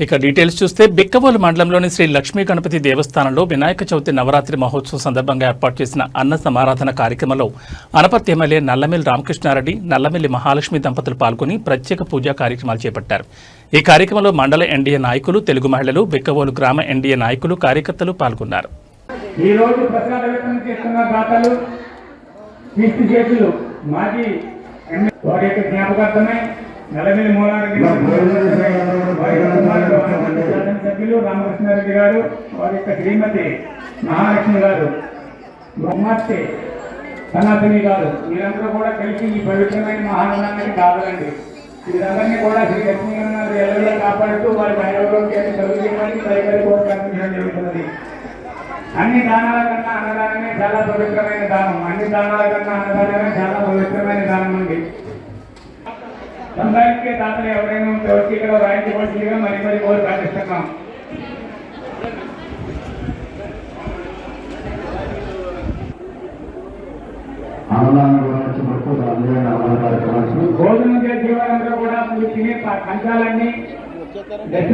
ఇక డీటెయిల్స్ చూస్తే బిక్కవోలు మండలంలోని శ్రీ లక్ష్మీ గణపతి దేవస్థానంలో వినాయక చవితి నవరాత్రి మహోత్సవం సందర్భంగా ఏర్పాటు చేసిన అన్న సమారాధన కార్యక్రమంలో అనపర్తి ఎమ్మెల్యే నల్లమిల్లి రామకృష్ణారెడ్డి నల్లమిల్లి మహాలక్ష్మి దంపతులు పాల్గొని ప్రత్యేక పూజా కార్యక్రమాలు చేపట్టారు. ఈ కార్యక్రమంలో మండల ఎన్డీఏ నాయకులు తెలుగు మహిళలు బిక్కవోలు గ్రామ ఎన్డీఏ నాయకులు కార్యకర్తలు పాల్గొన్నారు. ఈ రోజు మాజీ వారి యొక్క జ్ఞాపకార్థమై నలమిల్లి మూలారెడ్డి శాసనసభ్యులు రామకృష్ణారెడ్డి గారు వారి యొక్క శ్రీమతి మహాలక్ష్మి గారు కుమార్తె సనాతని గారు మీరందరూ కూడా కలిసి ఈ పవిత్రమైన మహానందానికి కావాలండి. వీరందరినీ కూడా శ్రీ లక్ష్మీ గారు ఎల్లవేళ కాపాడుతూ వారి కలుగుతామని దయగలి కోరుకుంటున్నాం జరుగుతున్నది అన్ని దానాల కన్నా అన్నదానమే చాలా పవిత్రమైన దానం. అన్ని దానాల కన్నా అన్నదానమే చాలా అండి సందానికే దాతలు ఎవరైనా ఉంటే వచ్చి ఇక్కడ రాయించవలసిందిగా మరి మరి కోరి ప్రార్థిస్తున్నాం భోజనం చేసే వారందరూ కూడా తినే ప- కంచాలన్నీ డస్ట్